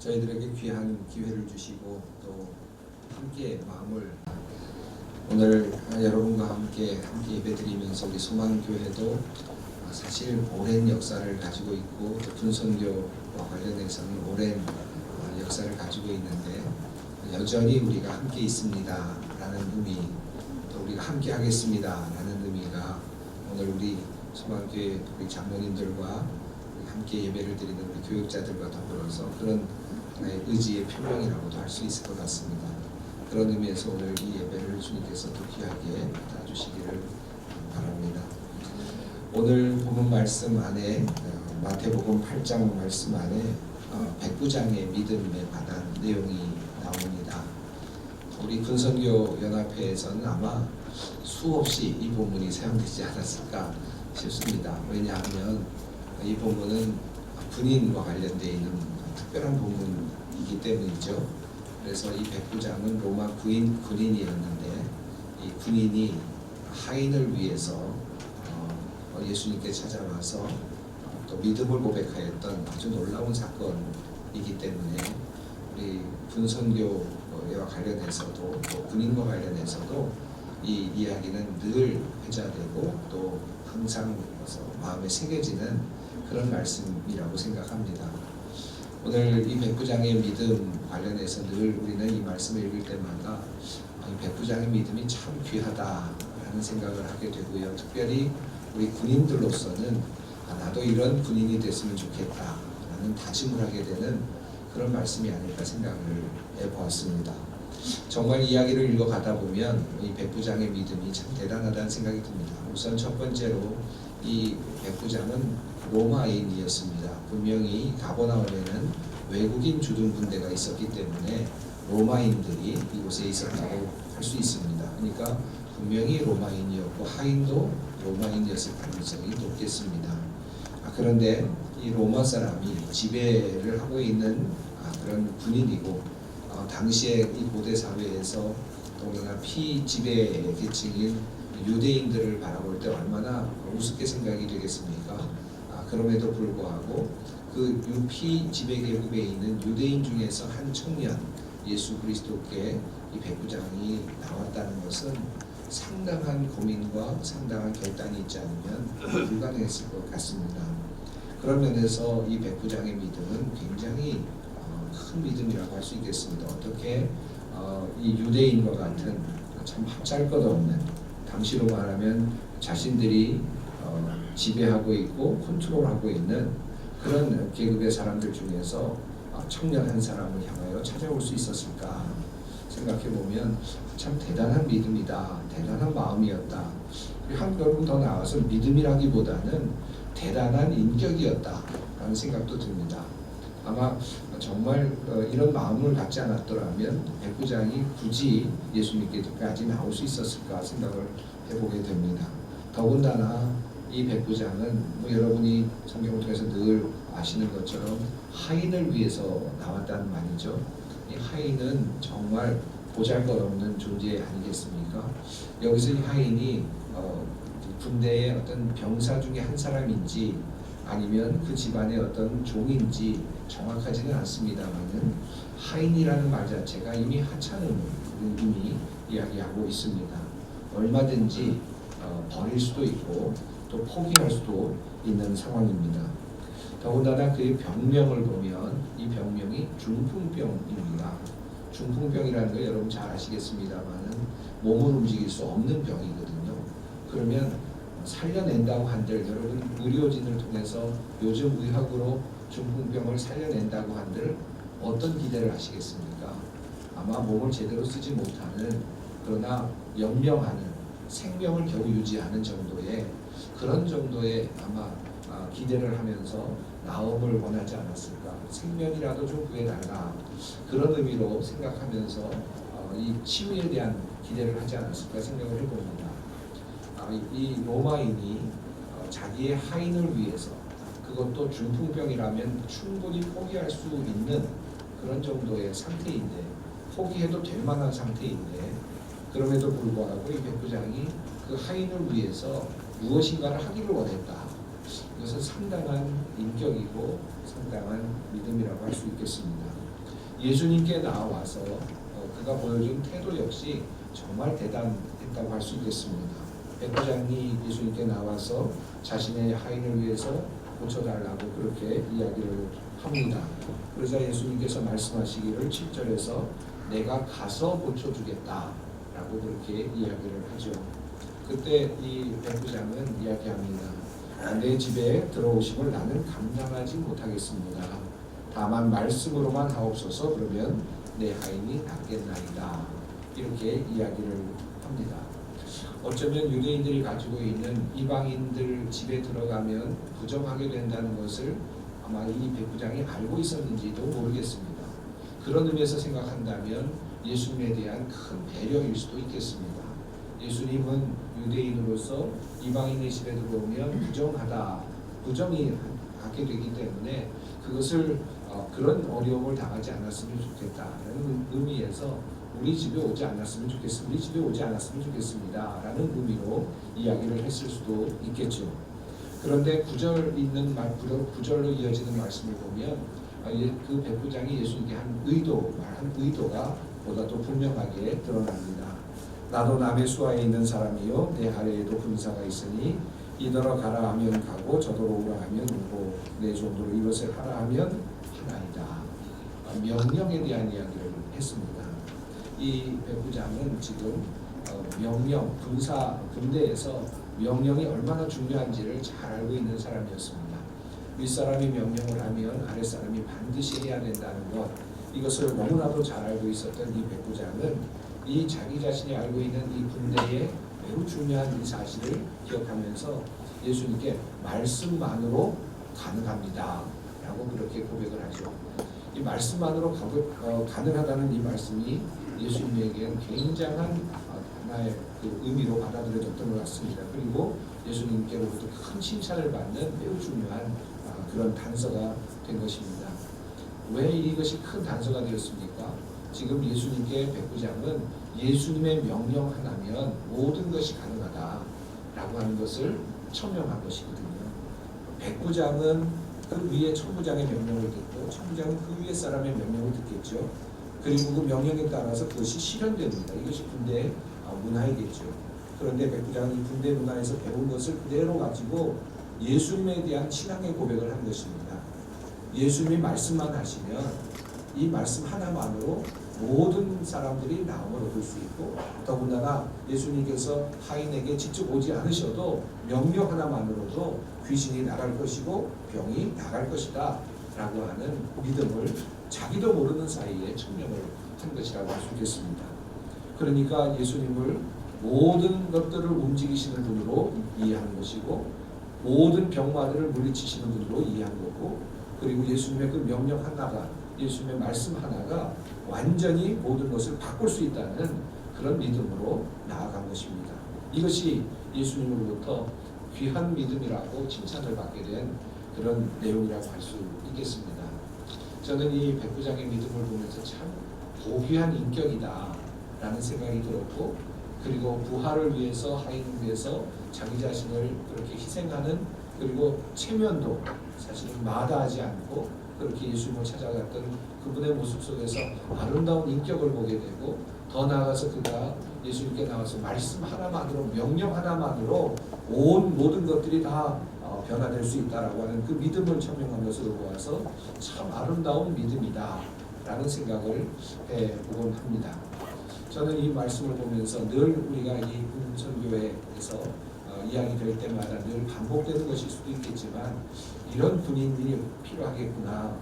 저희들에게 귀한 기회를 주시고 또 함께 마음을 오늘 여러분과 함께 함께 예배드리면서 우리 소망교회도 사실 오랜 역사를 가지고 있고 또 분선교와 관련해서는 오랜 역사를 가지고 있는데 여전히 우리가 함께 있습니다라는 의미 또 우리가 함께 하겠습니다라는 의미가 오늘 우리 소망교회 우리 장로님들과 함께 예배를 드리는 우리 교육자들과 더불어서 그런 의 의지의 표명이라고도 할 수 있을 것 같습니다. 그런 의미에서 오늘 이 예배를 주님께서 더 귀하게 받아주시기를 바랍니다. 오늘 복음 말씀 안에 어, 마태복음 8장 말씀 안에 어, 백부장의 믿음에 관한 내용이 나옵니다. 우리 군선교 연합회에서는 아마 수없이 이 본문이 사용되지 않았을까 싶습니다. 왜냐하면 이 본문은 군인과 관련되어 있는 특별한 본문이기 때문이죠. 그래서 이 백부장은 로마 군인, 군인이었는데 이 군인이 하인을 위해서 어, 예수님께 찾아와서 어, 또 믿음을 고백하였던 아주 놀라운 사건이기 때문에 우리 군선교와 관련해서도 또 군인과 관련해서도 이 이야기는 늘 회자되고 또 항상 마음에 새겨지는 그런 말씀이라고 생각합니다. 오늘 이 백부장의 믿음 관련해서 늘 우리는 이 말씀을 읽을 때마다 이 백부장의 믿음이 참 귀하다라는 생각을 하게 되고요. 특별히 우리 군인들로서는 아, 나도 이런 군인이 됐으면 좋겠다라는 다짐을 하게 되는 그런 말씀이 아닐까 생각을 해보았습니다. 정말 이야기를 읽어가다 보면 이 백부장의 믿음이 참 대단하다는 생각이 듭니다. 우선 첫 번째로 이 백부장은 로마인이었습니다. 분명히 가버나움에는 외국인 주둔 군대가 있었기 때문에 로마인들이 이곳에 있었다고 할 수 있습니다. 그러니까 분명히 로마인이었고 하인도 로마인이었을 가능성이 높겠습니다. 아, 그런데 이 로마 사람이 지배를 하고 있는 아, 그런 군인이고 어, 당시에 이 고대 사회에서 더군다나 피지배 계층인 유대인들을 바라볼 때 얼마나 우습게 생각이 되겠습니까? 아, 그럼에도 불구하고 그 유피 지배 계급에 있는 유대인 중에서 한 청년 예수 그리스도께 이 백부장이 나왔다는 것은 상당한 고민과 상당한 결단이 있지 않으면 불가능했을 것 같습니다. 그런 면에서 이 백부장의 믿음은 굉장히 어, 큰 믿음이라고 할 수 있겠습니다. 어떻게 어, 이 유대인과 같은 참 짤것없는 당시로 말하면 자신들이 어, 지배하고 있고 컨트롤하고 있는 그런 계급의 사람들 중에서 청년 한 사람을 향하여 찾아올 수 있었을까 생각해 보면 참 대단한 믿음이다, 대단한 마음이었다. 한 걸음 더 나아가서 믿음이라기보다는 대단한 인격이었다라는 생각도 듭니다. 아마 정말 어, 이런 마음을 갖지 않았더라면 백부장이 굳이 예수님께까지 나올 수 있었을까 생각을 해보게 됩니다. 더군다나 이 백부장은 뭐 여러분이 성경을 통해서 늘 아시는 것처럼 하인을 위해서 나왔다는 말이죠. 이 하인은 정말 보잘것없는 존재 아니겠습니까? 여기서 이 하인이 어, 군대의 어떤 병사 중에 한 사람인지 아니면 그 집안의 어떤 종인지 정확하지는 않습니다만은 하인이라는 말 자체가 이미 하찮은 이미 이야기하고 있습니다. 얼마든지 어, 버릴 수도 있고 또 포기할 수도 있는 상황입니다. 더군다나 그의 병명을 보면 이 병명이 중풍병입니다. 중풍병이라는 걸 여러분 잘 아시겠습니다만은 몸을 움직일 수 없는 병이거든요. 그러면 살려낸다고 한들 여러분 의료진을 통해서 요즘 의학으로 중풍병을 살려낸다고 한들 어떤 기대를 하시겠습니까? 아마 몸을 제대로 쓰지 못하는 그러나 연명하는 생명을 겨우 유지하는 정도의 그런 정도의 아마 아, 기대를 하면서 나옴을 원하지 않았을까 생명이라도 좀 구해달라 그런 의미로 생각하면서 어, 이 치유에 대한 기대를 하지 않았을까 생각을 해봅니다. 아, 이 로마인이 어, 자기의 하인을 위해서 그것도 중풍병이라면 충분히 포기할 수 있는 그런 정도의 상태인데 포기해도 될 만한 상태인데 그럼에도 불구하고 이 백부장이 그 하인을 위해서 무엇인가를 하기를 원했다. 이것은 상당한 인격이고 상당한 믿음이라고 할 수 있겠습니다. 예수님께 나와서 어, 그가 보여준 태도 역시 정말 대단했다고 할 수 있겠습니다. 백부장이 예수님께 나와서 자신의 하인을 위해서 고쳐달라고 그렇게 이야기를 합니다. 그러자 예수님께서 말씀하시기를 7절에서 내가 가서 고쳐주겠다 라고 그렇게 이야기를 하죠. 그때 이 백부장은 이야기합니다. 내 집에 들어오심을 나는 감당하지 못하겠습니다. 다만 말씀으로만 하옵소서 그러면 내 하인이 낫겠나이다. 이렇게 이야기를 합니다. 어쩌면 유대인들이 가지고 있는 이방인들 집에 들어가면 부정하게 된다는 것을 아마 이 백부장이 알고 있었는지도 모르겠습니다. 그런 의미에서 생각한다면 예수님에 대한 큰 배려일 수도 있겠습니다. 예수님은 유대인으로서 이방인의 집에 들어오면 부정하다, 부정이 하게 되기 때문에 그것을 어, 그런 어려움을 당하지 않았으면 좋겠다라는 의미에서 우리 집에 오지 않았으면 좋겠습니다. 우리 집에 오지 않았으면 좋겠습니다라는 의미로 이야기를 했을 수도 있겠죠. 그런데 구절 있는 말 구절로 이어지는 말씀을 보면 아, 예, 그 백부장이 예수님께 한 의도 말한 의도가 보다 더 분명하게 드러납니다. 나도 남의 수하에 있는 사람이요 내 아래에도 군사가 있으니 이더러 가라 하면 가고 저더러 오라 하면 오고 내 정도로 이것을 하라 하면 하나이다. 아, 명령에 대한 이야기를 했습니다. 이 백부장은 지금 어, 명령 군사 군대에서 명령이 얼마나 중요한지를 잘 알고 있는 사람이었습니다. 윗사람이 명령을 하면 아랫사람이 반드시 해야 된다는 것 이것을 너무나도 잘 알고 있었던 이 백부장은 이 자기 자신이 알고 있는 이 군대의 매우 중요한 이 사실을 기억하면서 예수님께 말씀만으로 가능합니다. 라고 그렇게 고백을 하죠. 이 말씀만으로 가, 어, 가능하다는 이 말씀이 예수님에게는 굉장한 어, 하나의 그 의미로 받아들여졌던 것 같습니다. 그리고 예수님께로부터 큰 칭찬을 받는 매우 중요한 어, 그런 단서가 된 것입니다. 왜 이것이 큰 단서가 되었습니까? 지금 예수님께 백부장은 예수님의 명령 하나면 모든 것이 가능하다라고 하는 것을 천명한 것이거든요. 백부장은 그 위에 천부장의 명령을 듣고 천부장은 그 위에 사람의 명령을 듣겠죠. 그리고 그 명령에 따라서 그것이 실현됩니다. 이것이 군대 문화이겠죠. 그런데 백부장은 이 군대 문화에서 배운 것을 그대로 가지고 예수님에 대한 신앙의 고백을 한 것입니다. 예수님이 말씀만 하시면 이 말씀 하나만으로 모든 사람들이 나음을 얻을 수 있고 더군다나 예수님께서 하인에게 직접 오지 않으셔도 명령 하나만으로도 귀신이 나갈 것이고 병이 나갈 것이다 라고 하는 믿음을 자기도 모르는 사이에 청명을 한 것이라고 할 수 있겠습니다. 그러니까 예수님을 모든 것들을 움직이시는 분으로 이해하는 것이고 모든 병마들을 물리치시는 분으로 이해한 거고 그리고 예수님의 그 명령 하나가 예수님의 말씀 하나가 완전히 모든 것을 바꿀 수 있다는 그런 믿음으로 나아간 것입니다. 이것이 예수님으로부터 귀한 믿음이라고 칭찬을 받게 된 그런 내용이라고 할 수 있겠습니다. 저는 이 백부장의 믿음을 보면서 참 고귀한 인격이다라는 생각이 들었고 그리고 부활을 위해서 하인을 위해서 자기 자신을 그렇게 희생하는 그리고 체면도 사실은 마다하지 않고 그렇게 예수님을 찾아갔던 그분의 모습 속에서 아름다운 인격을 보게 되고 더 나아가서 그가 예수님께 나와서 말씀 하나만으로 명령 하나만으로 온 모든 것들이 다 어, 변화될 수 있다라고 하는 그 믿음을 천명한 것으로 보아서 참 아름다운 믿음이다라는 생각을 해보곤 합니다. 저는 이 말씀을 보면서 늘 우리가 이 군선교회에서 어, 이야기 될 때마다 늘 반복되는 것일 수도 있겠지만 이런 군인들이 필요하겠구나.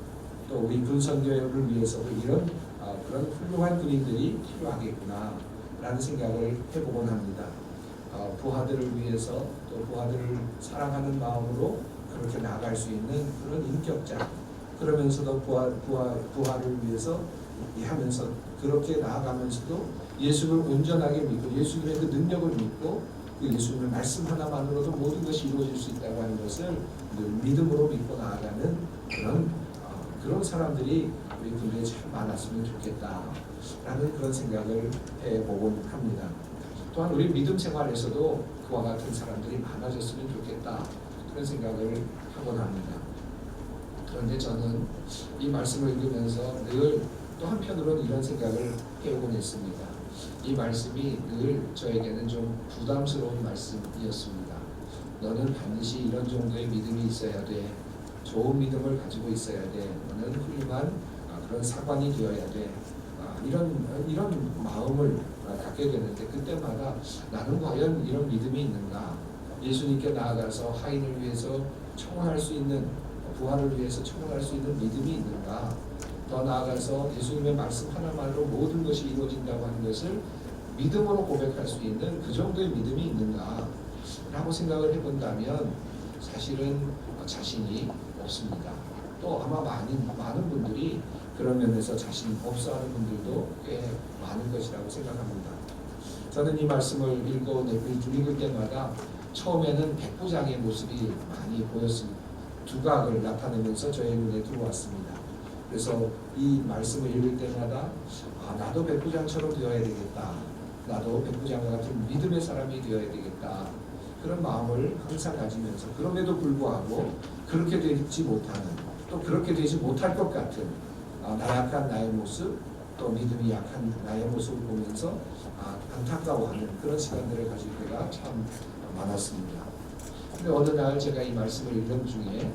또 우리 군선교회를 위해서도 이런 어, 그런 훌륭한 군인들이 필요하겠구나. 라는 생각을 해보곤 합니다. 어, 부하들을 위해서 또 부하들을 사랑하는 마음으로 그렇게 나갈 수 있는 그런 인격자 그러면서도 부하, 부하, 부하를 위해서 하면서 그렇게 나아가면서도 예수를 온전하게 믿고 예수님의 그 능력을 믿고 그 예수님의 말씀 하나만으로도 모든 것이 이루어질 수 있다고 하는 것을 믿음으로 믿고 나아가는 그런 어, 그런 사람들이 우리 군대에 참 많았으면 좋겠다라는 그런 생각을 해보곤 합니다. 또한 우리 믿음 생활에서도 그와 같은 사람들이 많아졌으면 좋겠다 그런 생각을 하곤 합니다. 그런데 저는 이 말씀을 읽으면서 늘 또 한편으로는 이런 생각을 해오곤 했습니다. 이 말씀이 늘 저에게는 좀 부담스러운 말씀이었습니다. 너는 반드시 이런 정도의 믿음이 있어야 돼. 좋은 믿음을 가지고 있어야 돼. 너는 훌륭한 아, 그런 사관이 되어야 돼. 아, 이런 이런 마음을 아, 갖게 되는데 그때마다 나는 과연 이런 믿음이 있는가? 예수님께 나아가서 하인을 위해서 청혼할 수 있는 부활을 위해서 청혼할 수 있는 믿음이 있는가? 더 나아가서 예수님의 말씀 하나만으로 모든 것이 이루어진다고 하는 것을 믿음으로 고백할 수 있는 그 정도의 믿음이 있는가? 라고 생각을 해본다면 사실은 자신이 없습니다. 또 아마 많은, 많은 분들이 그런 면에서 자신 없어 하는 분들도 꽤 많은 것이라고 생각합니다. 저는 이 말씀을 읽어, 읽을 때마다 처음에는 백부장의 모습이 많이 보였습니다. 두각을 나타내면서 저의 눈에 들어왔습니다. 그래서 이 말씀을 읽을 때마다 아, 나도 백부장처럼 되어야 되겠다. 나도 백부장과 같은 믿음의 사람이 되어야 되겠다. 그런 마음을 항상 가지면서 그럼에도 불구하고 그렇게 되지 못하는 또 그렇게 되지 못할 것 같은 아, 나약한 나의 모습 또 믿음이 약한 나의 모습을 보면서 아, 안타까워하는 그런 시간들을 가질 때가 참 많았습니다. 근데 어느 날 제가 이 말씀을 읽는 중에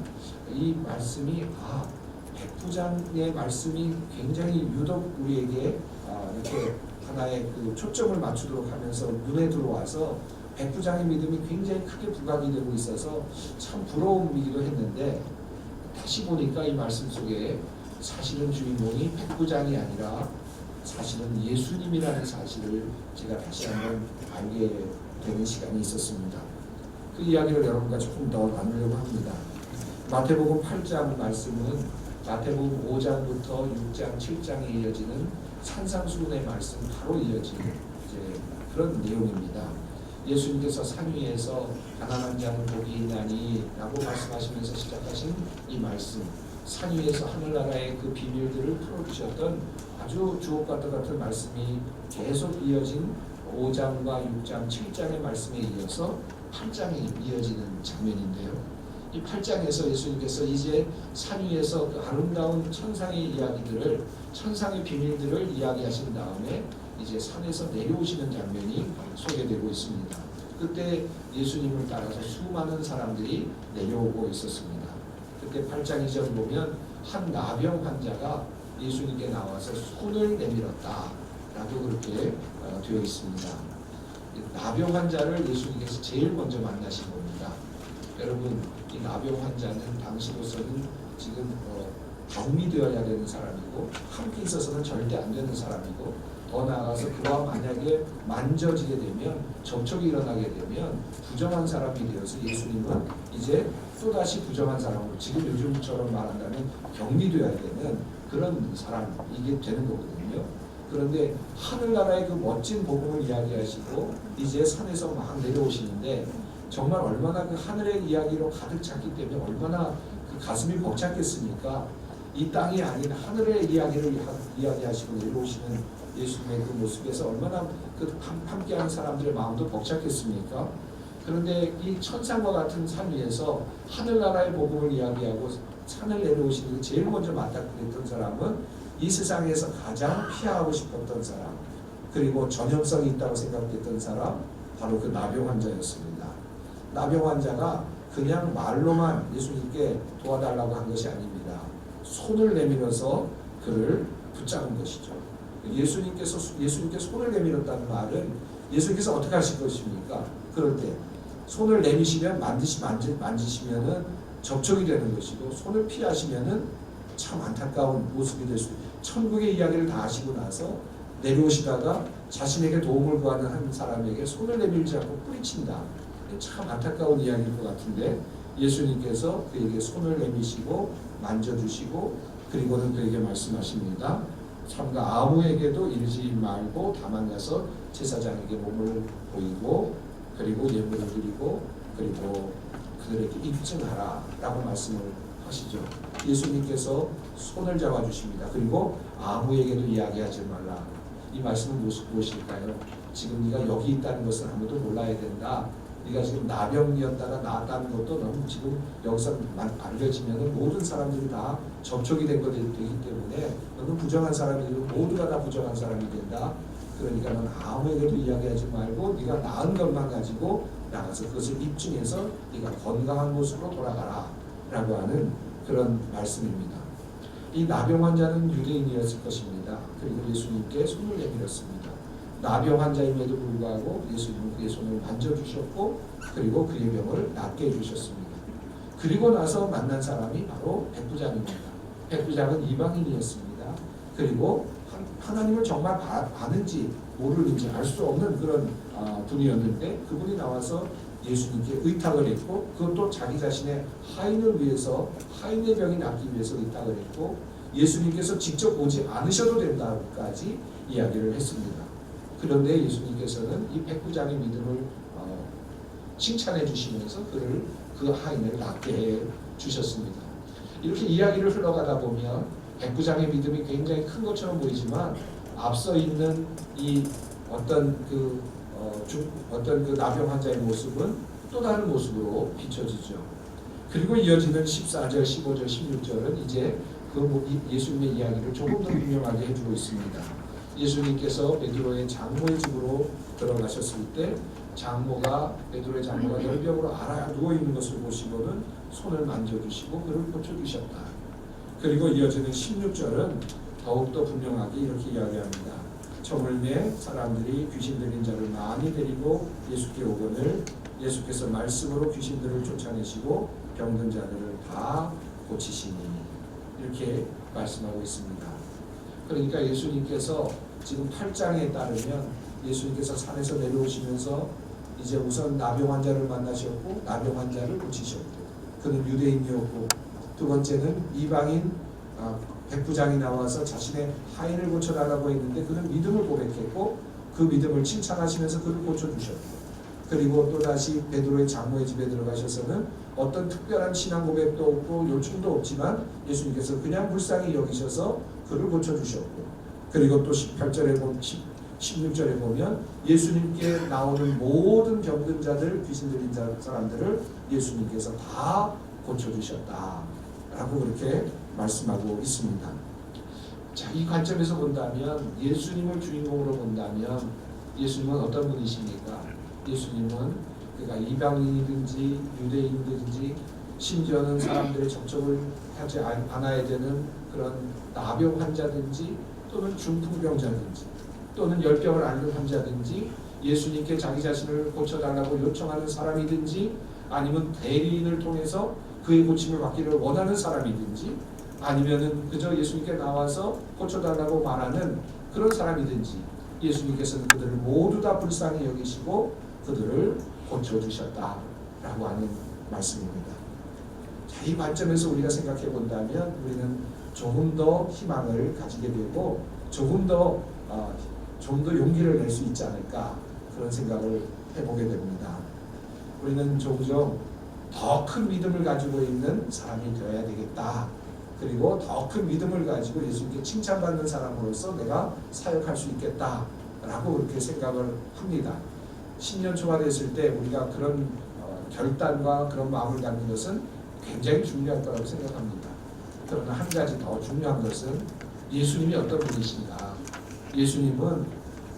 이 말씀이 아 백부장의 말씀이 굉장히 유독 우리에게 아, 이렇게 하나의 그 초점을 맞추도록 하면서 눈에 들어와서 백부장의 믿음이 굉장히 크게 부각이 되고 있어서 참 부러움이기도 했는데 다시 보니까 이 말씀 속에 사실은 주인공이 백부장이 아니라 사실은 예수님이라는 사실을 제가 다시 한번 알게 되는 시간이 있었습니다. 그 이야기를 여러분과 조금 더 나누려고 합니다. 마태복음 8장 말씀은 마태복음 5장부터 6장, 7장에 이어지는 산상수훈의 말씀 바로 이어진 이제 그런 내용입니다. 예수님께서 산 위에서 가난한 자는 복이 있나니라고 말씀하시면서 시작하신 이 말씀, 산 위에서 하늘나라의 그 비밀들을 풀어주셨던 아주 주옥 같은 같은 말씀이 계속 이어진 5장과 6장, 7장의 말씀에 이어서 8장이 이어지는 장면인데요. 이 8장에서 예수님께서 이제 산 위에서 그 아름다운 천상의 이야기들을 천상의 비밀들을 이야기하신 다음에 이제 산에서 내려오시는 장면이 소개되고 있습니다. 그때 예수님을 따라서 수많은 사람들이 내려오고 있었습니다. 그때 8장 이절 보면 한 나병 환자가 예수님께 나와서 손을 내밀었다. 라고 그렇게 어, 되어 있습니다. 나병 환자를 예수님께서 제일 먼저 겁니다. 여러분, 이 나병 환자는 당시로서는 지금 어, 병이 되어야 되는 사람이고 함께 있어서는 절대 안 되는 사람이고 더 나아가서 그와 만약에 만져지게 되면 접촉이 일어나게 되면 부정한 사람이 되어서 예수님은 이제 또다시 부정한 사람으로 지금 요즘처럼 말한다면 격리되어야 되는 그런 사람 이게 되는 거거든요. 그런데 하늘나라의 그 멋진 복음을 이야기하시고 이제 산에서 막 내려오시는데 정말 얼마나 그 하늘의 이야기로 가득 찼기 때문에 얼마나 그 가슴이 벅찼겠습니까? 이 땅이 아닌 하늘의 이야기를 하- 이야기하시고 내려오시는 예수님의 그 모습에서 얼마나 그 함- 함께하는 사람들의 마음도 벅찼겠습니까? 그런데 이 천상과 같은 산 위에서 하늘나라의 복음을 이야기하고 산을 내려오시는 제일 먼저 맞닥뜨렸던 사람은 이 세상에서 가장 피하고 싶었던 사람 그리고 전염성이 있다고 생각했던 사람 바로 그 나병 환자였습니다. 나병 환자가 그냥 말로만 예수님께 도와달라고 한 것이 아닙니다. 손을 내밀어서 그를 붙잡은 것이죠. 예수님께서 예수님께 손을 내밀었다는 말은 예수님께서 어떻게 하실 것입니까? 그럴 때 손을 내미시면 만지시 만지, 만지시면은 접촉이 되는 것이고 손을 피하시면은 참 안타까운 모습이 될 수. 천국의 이야기를 다 하시고 나서 내려오시다가 자신에게 도움을 구하는 한 사람에게 손을 내밀지 않고 뿌리친다. 참 안타까운 이야기일 것 같은데 예수님께서 그에게 손을 내미시고 만져주시고 그리고는 그에게 말씀하십니다. 삼가 아무에게도 이르지 말고 다만 가서 제사장에게 몸을 보이고 그리고 예물을 드리고 그리고 그들에게 입증하라 라고 말씀을 하시죠. 예수님께서 손을 잡아 주십니다. 그리고 아무에게도 이야기하지 말라. 이 말씀은 무엇- 무엇일까요? 지금 네가 여기 있다는 것을 아무도 몰라야 된다. 네가 지금 나병이었다가 나았다는 것도 너무 지금 여기서 만- 알려지면은 모든 사람들이 다 접촉이 된 것이 되기 때문에 너는 부정한 사람이 되고 모두가 다 부정한 사람이 된다. 그러니까 넌 아무에게도 이야기하지 말고 네가 나은 것만 가지고 나가서 그것을 입증해서 네가 건강한 모습으로 돌아가라 라고 하는 그런 말씀입니다. 이 나병 환자는 유대인이었을 것입니다. 그리고 예수님께 손을 내밀었습니다. 나병 환자임에도 불구하고 예수님은 그의 손을 만져주셨고 그리고 그의 병을 낫게 해주셨습니다. 그리고 나서 만난 사람이 바로 백부장입니다. 백부장은 이방인이었습니다. 그리고 한- 하나님을 정말 봐- 아는지 모르는지 알 수 없는 그런 아, 분이었는데 그분이 나와서 예수님께 의탁을 했고 그것도 자기 자신의 하인을 위해서 하인의 병이 낫기 위해서 의탁을 했고 예수님께서 직접 오지 않으셔도 된다고까지 이야기를 했습니다. 그런데 예수님께서는 이 백부장의 믿음을 어, 칭찬해 주시면서 그를 그 하인을 낫게 해 주셨습니다. 이렇게 이야기를 흘러가다 보면 백부장의 믿음이 굉장히 큰 것처럼 보이지만 앞서 있는 이 어떤 그 어, 중, 어떤 그 나병 환자의 모습은 또 다른 모습으로 비춰지죠. 그리고 이어지는 14절, 15절, 16절은 이제 그 예수님의 이야기를 조금 더 분명하게 해주고 있습니다. 예수님께서 베드로의 장모의 집으로 들어가셨을 때 장모가 베드로의 장모가 열병으로 알아 누워 있는 것을 보시고는 손을 만져주시고 그를 고쳐주셨다. 그리고 이어지는 16절은 더욱더 분명하게 이렇게 이야기합니다. 저물매 사람들이 귀신 들린 자를 많이 데리고 예수께 오거늘 예수께서 말씀으로 귀신들을 쫓아내시고 병든 자들을 다 고치시니 이렇게 말씀하고 있습니다. 그러니까 예수님께서 지금 8장에 따르면 예수님께서 산에서 내려오시면서 이제 우선 나병 환자를 만나셨고 나병 환자를 고치셨고 그는 유대인이었고 두 번째는 이방인 아, 백부장이 나와서 자신의 하인을 고쳐달라고 했는데 그는 믿음을 고백했고 그 믿음을 칭찬하시면서 그를 고쳐주셨고 그리고 또다시 베드로의 장모의 집에 들어가셔서는 어떤 특별한 신앙 고백도 없고 요청도 없지만 예수님께서 그냥 불쌍히 여기셔서 그를 고쳐주셨고 그리고 또 18절에 보면 16절에 보면 예수님께 나오는 모든 병든 자들 귀신 들린 자- 사람들을 예수님께서 다 고쳐주셨다 라고 그렇게 말씀하고 있습니다. 자, 이 관점에서 본다면 예수님을 주인공으로 본다면 예수님은 어떤 분이십니까? 예수님은 그가 이방인이든지 유대인이든지 심지어는 사람들의 접촉을 하지 않- 않아야 되는 그런 나병 환자든지 또는 중풍병자든지 또는 열병을 앓는 환자든지 예수님께 자기 자신을 고쳐달라고 요청하는 사람이든지 아니면 대리인을 통해서 그의 고침을 받기를 원하는 사람이든지 아니면은 그저 예수님께 나와서 고쳐달라고 말하는 그런 사람이든지 예수님께서는 그들을 모두 다 불쌍히 여기시고 그들을 고쳐주셨다라고 하는 말씀입니다. 자, 이 관점에서 우리가 생각해 본다면 우리는 조금 더 희망을 가지게 되고 조금 더 어, 좀더 용기를 낼 수 있지 않을까 그런 생각을 해보게 됩니다. 우리는 종종 더 큰 믿음을 가지고 있는 사람이 되어야 되겠다. 그리고 더 큰 믿음을 가지고 예수님께 칭찬받는 사람으로서 내가 사역할 수 있겠다 라고 그렇게 생각을 합니다. 10년 초가 됐을 때 우리가 그런 어, 결단과 그런 마음을 갖는 것은 굉장히 중요할 거라고 생각합니다. 그러나 한 가지 더 중요한 것은 예수님이 어떤 분이신가. 예수님은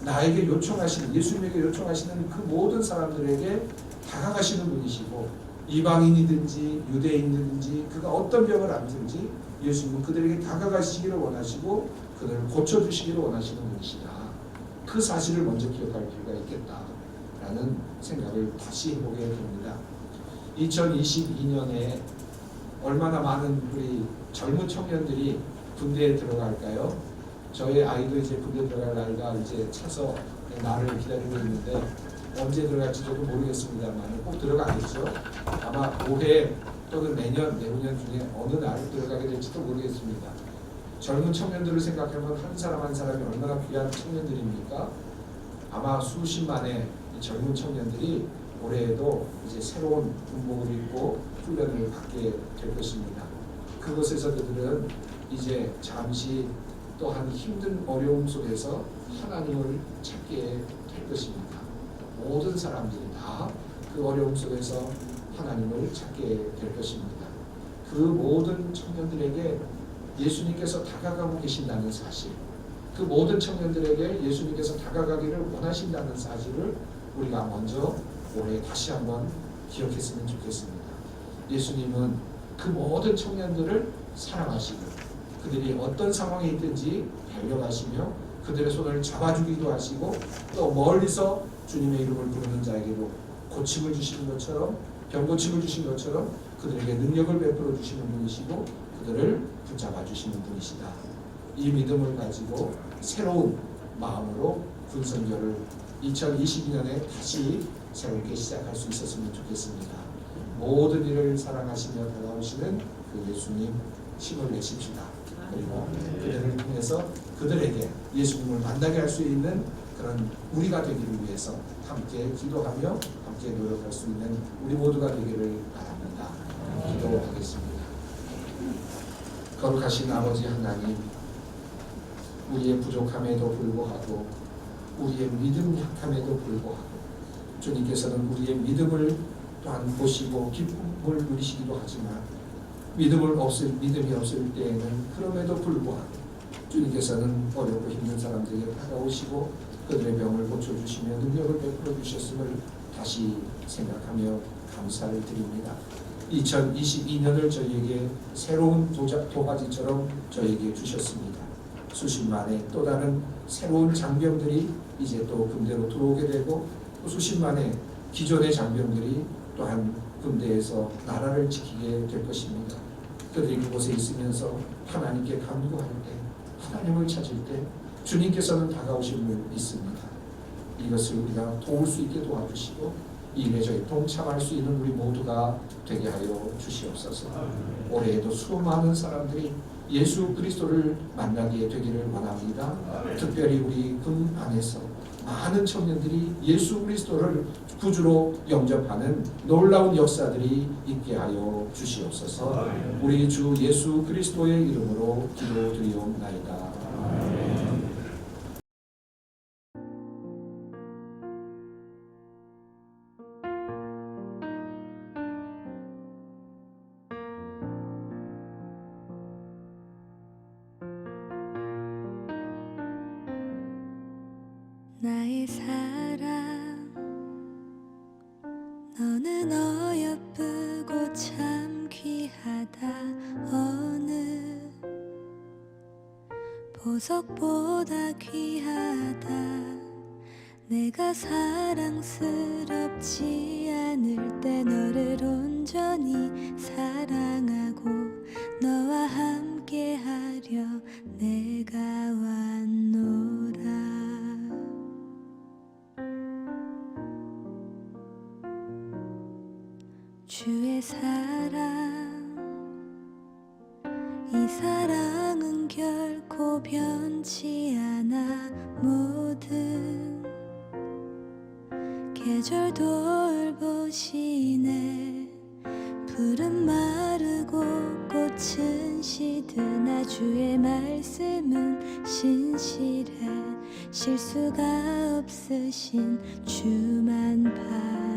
나에게 요청하시는 예수님에게 요청하시는 그 모든 사람들에게 다가가시는 분이시고 이방인이든지 유대인이든지 그가 어떤 병을 앓든지 예수님은 그들에게 다가가시기를 원하시고 그들을 고쳐주시기를 원하시는 분이시다. 그 사실을 먼저 기억할 필요가 있겠다라는 생각을 다시 해보게 됩니다. 2022년에 얼마나 많은 우리 젊은 청년들이 군대에 들어갈까요? 저희 아이도 이제 군대 들어갈 날가 이제 차서 나를 기다리고 있는데 언제 들어갈지 저도 모르겠습니다만 꼭 들어가겠죠. 아마 올해 또는 내년, 내후년 중에 어느 날 들어가게 될지도 모르겠습니다. 젊은 청년들을 생각하면 한 사람 한 사람이 얼마나 귀한 청년들입니까? 아마 수십만의 이 젊은 청년들이 올해에도 이제 새로운 군복을 입고 훈련을 받게 될 것입니다. 그곳에서 그들은 이제 잠시 또한 힘든 어려움 속에서 하나님을 찾게 될 것입니다. 모든 사람들이 다 그 어려움 속에서 하나님을 찾게 될 것입니다. 그 모든 청년들에게 예수님께서 다가가고 계신다는 사실, 그 모든 청년들에게 예수님께서 다가가기를 원하신다는 사실을 우리가 먼저 올해 다시 한번 기억했으면 좋겠습니다. 예수님은 그 모든 청년들을 사랑하시고 그들이 어떤 상황에 있든지 달려가시며 그들의 손을 잡아주기도 하시고 또 멀리서 주님의 이름을 부르는 자에게도 고침을 주시는 것처럼 병고침을 주신 것처럼 그들에게 능력을 베풀어 주시는 분이시고 그들을 붙잡아 주시는 분이시다. 이 믿음을 가지고 새로운 마음으로 군선교를 2022년에 다시 새롭게 시작할 수 있었으면 좋겠습니다. 모든 일을 사랑하시며 다가오시는 그 예수님 힘을 내십시다. 그리고 그들을 통해서 그들에게 예수님을 만나게 할 수 있는 그런 우리가 되기를 위해서 함께 기도하며 함께 노력할 수 있는 우리 모두가 되기를 바랍니다. 기도하겠습니다. 거룩하신 아버지 하나님, 우리의 부족함에도 불구하고 우리의 믿음 약함에도 불구하고 주님께서는 우리의 믿음을 또한 보시고 기쁨을 누리시기도 하지만 믿음을 없을 믿음이 없을 때에는 그럼에도 불구하고 주님께서는 어렵고 힘든 사람들에게 다가오시고 그들의 병을 고쳐주시며 능력을 베풀어 주셨음을 다시 생각하며 감사를 드립니다. 2022년을 저희에게 새로운 도자, 도가지처럼 저에게 주셨습니다. 수십만의 또 다른 새로운 장병들이 이제 또 군대로 들어오게 되고 또 수십만의 기존의 장병들이 또한 군대에서 나라를 지키게 될 것입니다. 그들이 그곳에 있으면서 하나님께 간구할 때 하나님을 찾을 때 주님께서는 다가오심을 믿습니다. 이것을 우리가 도울 수 있게 도와주시고 이 일에 저희 동참할 수 있는 우리 모두가 되게 하여 주시옵소서. 올해에도 수많은 사람들이 예수 그리스도를 만나게 되기를 원합니다. 특별히 우리 금 안에서 많은 청년들이 예수 그리스도를 구주로 영접하는 놀라운 역사들이 있게 하여 주시옵소서. 우리 주 예수 그리스도의 이름으로 기도드리옵나이다. 보석보다 귀하다. 내가 사랑스럽지 않을 때 너를 온전히 사랑하고 너와 함께 하려 내가 왔노라. 주의 사랑 이 사랑은 결코 변치 않아 모든 계절 돌보시네. 푸른 마르고 꽃은 시드나 주의 말씀은 신실해. 실수가 없으신 주만 바